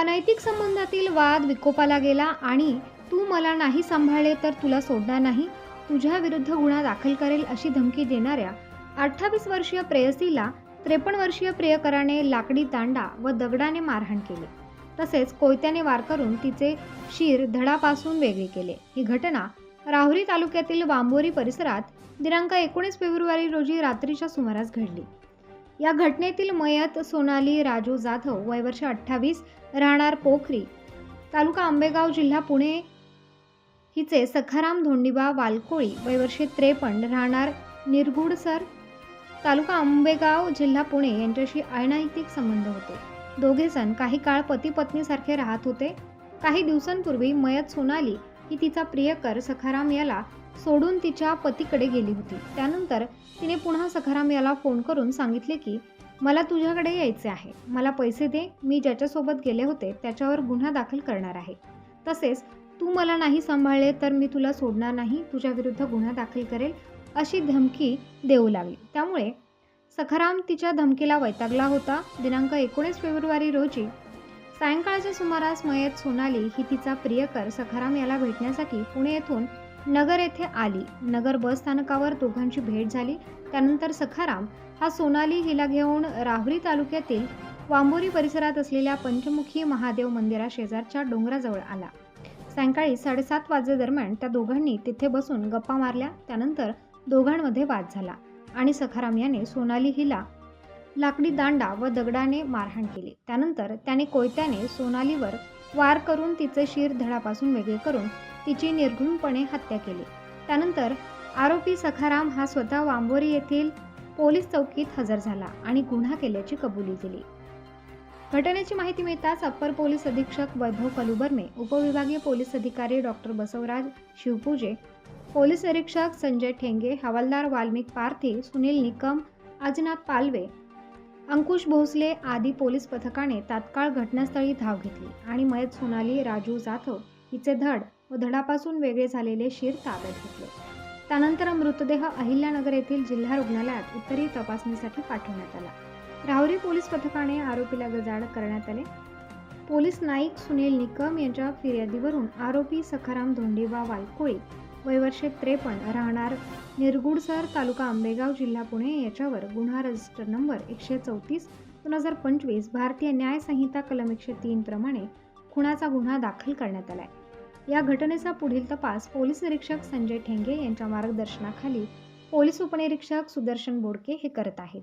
अनैतिक संबंधातील वाद विकोपाला गेला आणि तू मला नाही सांभाळले तर तुला सोडणार नाही. तुझ्या विरुद्ध गुन्हा दाखल करेल अशी धमकी देणाऱ्या अठ्ठावीस वर्षीय प्रेयसीला त्रेपन्न वर्षीय प्रियकराने लाकडी तांडा व दगडाने मारहाण केले. तसेच कोयत्याने वार करून तिचे शिर धडापासून वेगळे केले. ही घटना राहुरी तालुक्यातील वांबोरी परिसरात दिनांक एकोणीस फेब्रुवारी रोजी रात्रीच्या सुमारास घडली. या घटनेतील मयत सोनाली राजू जाधव वय वर्ष अठ्ठावीस राहणार पोखरी. तालुका आंबेगाव जिल्हा पुणे. हिचे सखाराम धोंडीबा वालकोळी वयवर्षे त्रेपन्न राहणार निरगुडसर तालुका आंबेगाव जिल्हा पुणे यांच्याशी अनैतिक संबंध होते. दोघे जण काही काळ पती पत्नीसारखे राहत होते. काही दिवसांपूर्वी मयत सोनाली ही तिचा प्रियकर सखाराम याला सोडून तिच्या पतीकडे गेली होती. त्यानंतर तिने पुन्हा सखाराम याला फोन करून सांगितले की मला तुझ्याकडे यायचे आहे. मला पैसे दे. मी ज्याच्यासोबत गेले होते त्याच्यावर गुन्हा दाखल करणार आहे. तसेच तू मला नाही सांभाळले तर मी तुला सोडणार नाही. तुझ्याविरुद्ध गुन्हा दाखल करेल अशी धमकी देऊ लागली. त्यामुळे सखाराम तिच्या धमकीला वैतागला होता. दिनांक एकोणीस फेब्रुवारी रोजी सायंकाळच्या सुमारास मयत सोनाली ही तिचा प्रियकर सखाराम याला भेटण्यासाठी पुणे येथून नगर येथे आली. नगर बस स्थानकावर दोघांची भेट झाली. त्यानंतर सखाराम हा सोनाली हिला घेऊन राहुरी तालुक्यातील वांबोरी परिसरात असलेल्या पंचमुखी महादेव मंदिरा शेजारच्या डोंगराजवळ आला. सायंकाळी साडेसात वाजेदरम्यान त्या दोघांनी तिथे बसून गप्पा मारल्या. त्यानंतर दोघांमध्ये वाद झाला आणि सखाराम याने सोनाली हिला लाकडी दांडा व दगडाने मारहाण केली. त्यानंतर त्याने कोयत्याने सोनालीवर वार करून तिचे शिर धडापासून वेगळे करून तिची निर्घृणपणे हत्या केली. त्यानंतर आरोपी सखाराम हा स्वतः वांबोरी येथील पोलीस चौकीत हजर झाला आणि गुन्हा केल्याची कबुली दिली. घटनेची माहिती मिळताच अप्पर पोलीस अधीक्षक वैभव कलुबर्मे उपविभागीय पोलीस अधिकारी डॉक्टर बसवराज शिवपूजे पोलीस निरीक्षक संजय ठेंगे हवालदार वाल्मिक पारधी सुनील निकम अजनाथ पालवे अंकुश भोसले आदी पोलीस पथकाने तात्काळ घटनास्थळी धाव घेतली आणि मयत सोनाली राजू जाधव हिचे धड व धडापासून वेगळे झालेले शिर ताब्यात घेतले. त्यानंतर मृतदेह अहिल्यानगर येथील जिल्हा रुग्णालयात उत्तरीय तपासणीसाठी पाठवण्यात आला. राहुरी पोलीस पथकाने आरोपीला गजाड करण्यात आले. पोलीस नाईक सुनील निकम यांच्या फिर्यादीवरून आरोपी सखाराम धोंडीबा वालकोळी वयवर्षे त्रेपन्न राहणार निरगुडसर तालुका आंबेगाव जिल्हा पुणे याच्यावर गुन्हा रजिस्टर नंबर एकशे चौतीस दोन हजार पंचवीस भारतीय न्याय संहिता कलम एकशे तीन प्रमाणे खुनाचा गुन्हा दाखल करण्यात आलाय. या घटनेचा पुढील तपास पोलीस निरीक्षक संजय ठेंगे यांच्या मार्गदर्शनाखाली पोलीस उपनिरीक्षक सुदर्शन बोडके हे करत आहेत.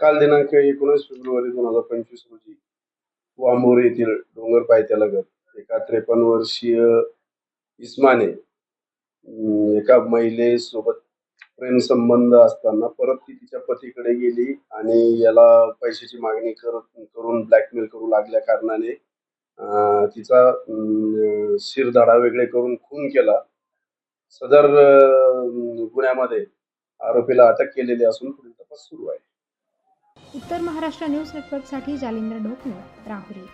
काल दिनांक एकोणीस फेब्रुवारी दोन हजार पंचवीस रोजी वांबोरी येथील डोंगर पायथ्यालगत एका त्रेपन्न वर्षीय इस्माने एका महिलेसोबत प्रेमसंबंध असताना परत ती तिच्या पतीकडे गेली आणि याला पैशाची मागणी कर करून ब्लॅकमेल करू लागल्या कारणाने तिचा अं, शिरधाडा वेगळे करून खून केला. सदर गुन्ह्यामध्ये आरोपीला अटक केलेली असून पुढील तपास सुरू आहे. उत्तर महाराष्ट्र न्यूज नेटवर्कसाठी जालिंद्र ढोकणे राहुरी.